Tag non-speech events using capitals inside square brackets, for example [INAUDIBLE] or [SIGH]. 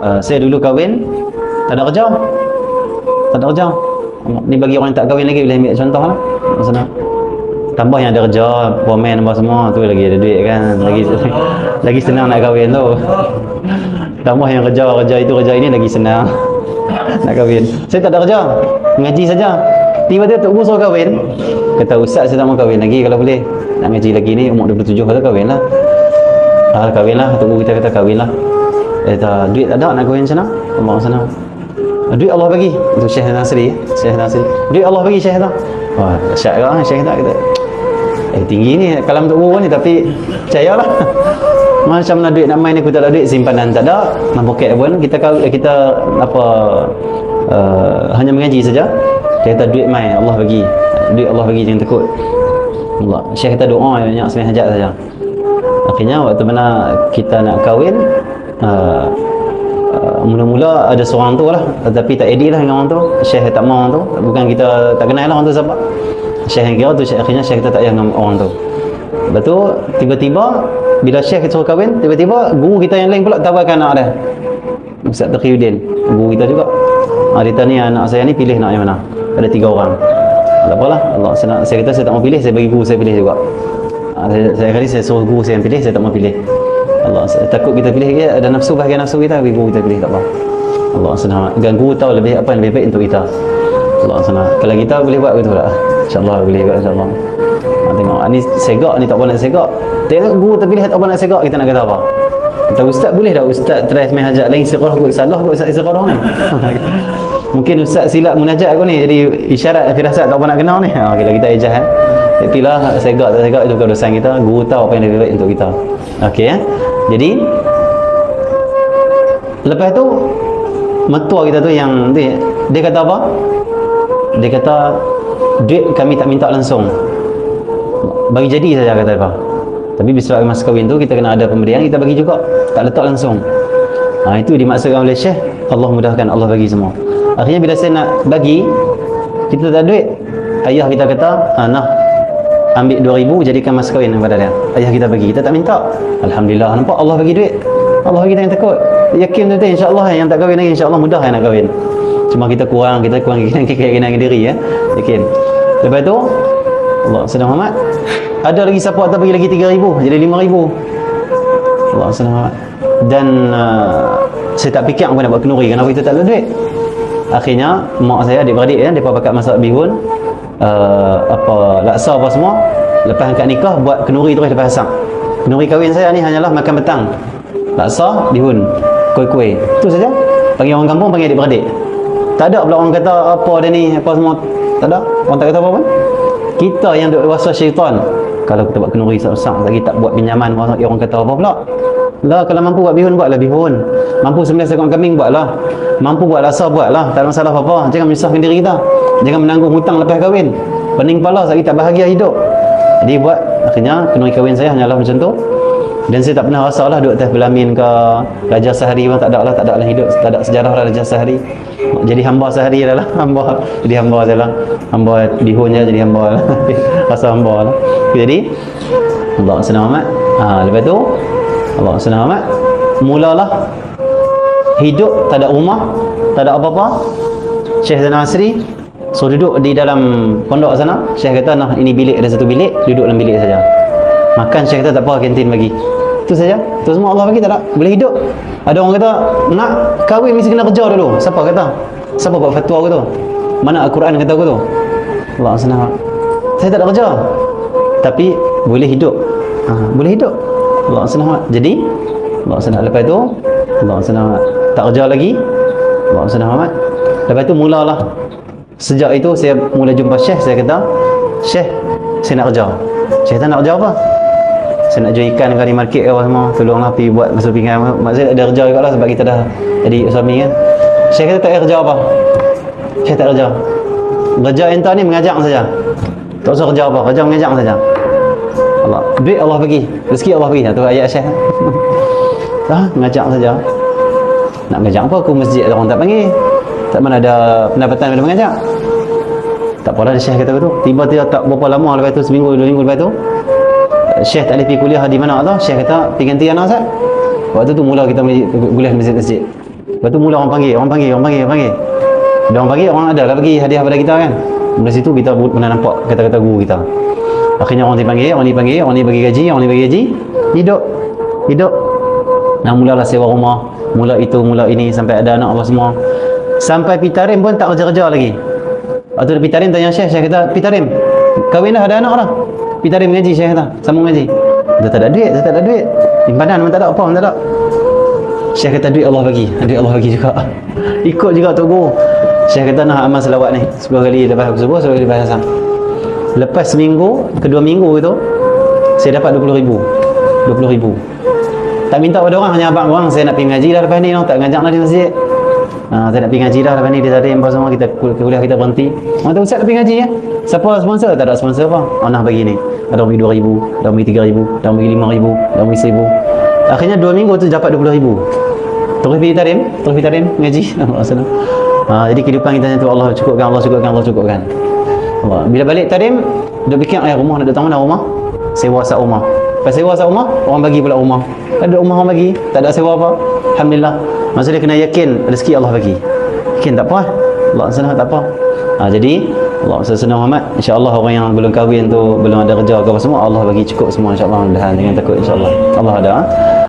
uh, saya dulu kahwin tak ada kerja. Tak ada kerja. Ni bagi orang yang tak kahwin lagi boleh ambil contoh lah. Maksudnya tambah yang ada kerja pomen apa semua tu lagi ada duit kan. Lagi [LAUGHS] lagi senang nak kahwin tu. Tambah yang kerja kerja itu kerja ini lagi senang [LAUGHS] nak kahwin. Saya tak ada kerja mengaji saja. Tiba-tiba Tok Guru suruh kahwin. Kata ustaz saya tak mau kahwin lagi kalau boleh. Nak ngaji lagi ni umur 27 kata kahwin lah ah, kahwin lah Tok Guru kita kata kahwin lah kata duit tak ada nak kahwin sana? Allah sana. Duit Allah bagi. Itu Syekh Nasri Syekh Nasri. Duit Allah bagi Syekh tak? Wah syak kan Syekh tak? Kata eh tinggi ni kalam Guru ni tapi percayalah. [LAUGHS] Macam mana duit nak main aku tak ada duit simpanan tak ada nak poket pun. Kita kita apa uh, hanya mengaji saja. Dia kata duit main Allah bagi. Duit Allah bagi jangan takut. Allah Syekh kata doa banyak semai hajat saja. Akhirnya waktu mana kita nak kahwin uh, uh, mula-mula ada seorang tu lah tapi tak edit lah dengan orang tu. Syekh tak mau orang tu. Bukan kita tak kenal lah orang tu siapa. Syekh yang kira tu akhirnya Syekh kita tak payah dengan orang tu. Lepas tu tiba-tiba bila Syekh suruh kahwin tiba-tiba guru kita yang lain pula tawarkan anak dia. Ustaz Taqiyuddin guru kita juga. Ha, dia tanya anak saya ni pilih nak yang mana? Ada tiga orang. Tak apalah Allah saya, saya kata saya tak mau pilih saya bagi guru saya pilih juga. Ha, saya, saya kali saya suruh guru saya yang pilih saya tak mau pilih Allah takut kita pilih dia ada nafsu bahagian nafsu kita guru kita pilih tak apa. Allah senang. Dan guru tahu lebih apa yang lebih baik untuk kita. Allah senang. Kalau kita boleh buat betul tak? insyaAllah boleh buat insyaAllah. Ha, tengok. Ni segak ni tak boleh nak segak. Tengok guru terpilih tak boleh nak segak kita nak kata apa? Kata ustaz boleh tak ustaz try main hajat lain? Istiqarah kot salah kot ustaz istiqarah ni? [LAUGHS] Mungkin ustaz silap munajat aku ni jadi isyarat firasat tak apa nak kenal ni. Ha, kita kita ejah eh. itulah segak tak segak itu bukan kita. Guru tahu apa yang lebih baik untuk kita. Ok eh? Jadi lepas tu metua kita tu yang dia, dia kata apa? Dia kata duit kami tak minta langsung. Bagi jadi saja kata apa tapi bila mas kahwin tu kita kena ada pemberian kita bagi juga. Tak letak langsung. Ha, itu dimaksudkan oleh syekh. Allah mudahkan Allah bagi semua. Akhirnya bila saya nak bagi kita tak ada duit. Ayah kita kata ha, nah ambil 2000 jadikan mas kahwin kepada dia. Ayah kita bagi kita tak minta. Alhamdulillah nampak Allah bagi duit. Allah bagi kita yang takut. Yakin tu insyaAllah yang tak kahwin lagi insyaAllah mudah yang nak kahwin. Cuma kita kurang kita kurang [LAUGHS] keyakinan diri ya. Yakin. Lepas tu Allah sedang Muhammad ada lagi siapa tak bagi lagi 3000 jadi 5000 Allah sedang Muhammad dan uh, saya tak fikir aku nak buat kenuri kenapa kita tak ada duit akhirnya mak saya adik-beradik ya, mereka bakat masak bihun uh, apa laksa apa semua lepas angkat nikah buat kenuri terus lepas asam. Kenuri kahwin saya ni hanyalah makan petang. Laksa bihun kuih-kuih. Itu saja. Panggil orang kampung panggil adik-beradik. Tak ada pula orang kata apa dia ni? Apa semua. Tak ada. Orang tak kata apa pun. Kita yang duk wasa syaitan. Kalau kita buat kenuri sak-sak lagi tak buat pinjaman orang kata apa pula lah kalau mampu buat bihun buatlah bihun. Mampu sembelih sekon kambing buatlah. Mampu buat lasa buatlah. Tak ada masalah apa-apa. Jangan menyusahkan diri kita. Jangan menanggung hutang lepas kahwin. Pening kepala sebab kita bahagia hidup. Jadi buat akhirnya kenuri kahwin saya hanyalah macam tu. Dan saya tak pernah rasa lah duduk atas belamin ke raja sehari pun tak ada lah tak ada lah hidup tak ada sejarah lah raja sehari. Jadi hamba sehari adalah hamba. Jadi hamba je lah. Hamba bihun je jadi hamba lah. [LAUGHS] Rasa hamba lah. Jadi Allah amat. Ha, lepas tu Allah senang amat mulalah. Hidup tak ada rumah tak ada apa-apa. Syekh Zainal Asri so duduk di dalam pondok sana. Syekh kata nah ini bilik ada satu bilik duduk dalam bilik saja. Makan Syekh kata tak apa kantin bagi. Itu saja. Itu semua Allah bagi tak ada. Boleh hidup. Ada orang kata nak kahwin mesti kena kerja dulu. Siapa kata? Siapa buat fatwa aku tu? Mana Al-Quran kata aku tu? Allah senang saya tak ada kerja. Tapi boleh hidup. Ha, boleh hidup Allah senang jadi Allah senang lepas tu Allah senang tak kerja lagi. Allah senang amat lepas tu mulalah. Sejak itu saya mula jumpa Syekh. Saya kata Syekh saya nak kerja. Syekh kata nak kerja apa? Saya nak jual ikan ke di market ke apa semua. Tolonglah pergi buat masuk pinggan mak saya ada kerja juga lah sebab kita dah jadi suami kan. Syekh kata tak kerja apa. Syekh tak kerja. Kerja entah ni mengajak saja. Tak usah kerja apa. Kerja mengajak saja duit Allah bagi. Rezeki Allah bagi. Tu ayat Syekh? [LAUGHS] Ah mengajak saja. Nak mengajak apa? Aku masjid orang tak panggil. Tak mana ada pendapatan bila mengajak. Tak apalah Syekh kata tu tiba-tiba tak berapa lama lepas tu seminggu dua minggu lepas tu Syekh tak boleh pergi kuliah di mana tu Syekh kata pergi ganti anak Ustaz. Waktu tu mula kita kuliah masjid-masjid. Lepas tu mula orang panggil, orang panggil, orang panggil, orang panggil. Bila orang panggil, orang ada lah bagi hadiah pada kita kan. Dari situ kita pernah nampak kata-kata guru kita. Akhirnya orang dipanggil, orang dipanggil, orang ni bagi gaji, orang ni bagi gaji. Hidup. Hidup. Nah mulalah sewa rumah. Mula itu, mula ini sampai ada anak apa semua. Sampai Pitarim pun tak kerja-kerja lagi. Waktu dia Pitarim tanya Syekh, Syekh kata, Pitarim, kahwin dah ada anak dah. Pitarim ngaji, Syekh kata, sambung ngaji. Dia tak ada duit, dia tak ada duit. Simpanan pun tak ada, apa pun tak ada. Syekh kata duit Allah bagi, [LAUGHS] duit Allah bagi juga. [LAUGHS] Ikut juga Tok Guru. Syekh kata nak amal selawat ni, 10 kali lepas aku subuh, 10 kali lepas asam. Lepas seminggu, kedua minggu itu, saya dapat 20 ribu. 20 ribu. Tak minta pada orang, hanya abang orang, saya nak pergi ngaji dah lepas ni, no. tak ngajak lah di masjid. Ha, saya nak pergi ngaji dah lepas ni, dia tadi apa semua, kita kul- kuliah kita berhenti. Orang tu Ustaz nak pergi ngaji ya? Siapa sponsor? Tak ada sponsor apa. Allah nak bagi ni. Ada orang bagi 2 ribu, ada orang bagi 3 ribu, ada orang bagi 5 ribu, ada orang bagi 1000. Akhirnya 2 minggu tu dapat 20 ribu. Terus pergi tarim, terus pergi tarim, ngaji. [LAUGHS] Ha, jadi kehidupan kita tu Allah cukupkan, Allah cukupkan, Allah cukupkan. Allah. Bila balik tarim, dia fikir, eh rumah nak datang mana rumah? Sewa sak rumah. Lepas sewa sak rumah, orang bagi pula rumah. Ada rumah orang bagi, tak ada sewa apa. Alhamdulillah. Maksudnya kena yakin rezeki Allah bagi. Yakin tak apa. eh? Allah senang tak apa. Ha, jadi Allah senang Muhammad InsyaAllah orang yang belum kahwin tu Belum ada kerja ke apa semua Allah bagi cukup semua insyaAllah jangan takut insyaAllah Allah ada ha?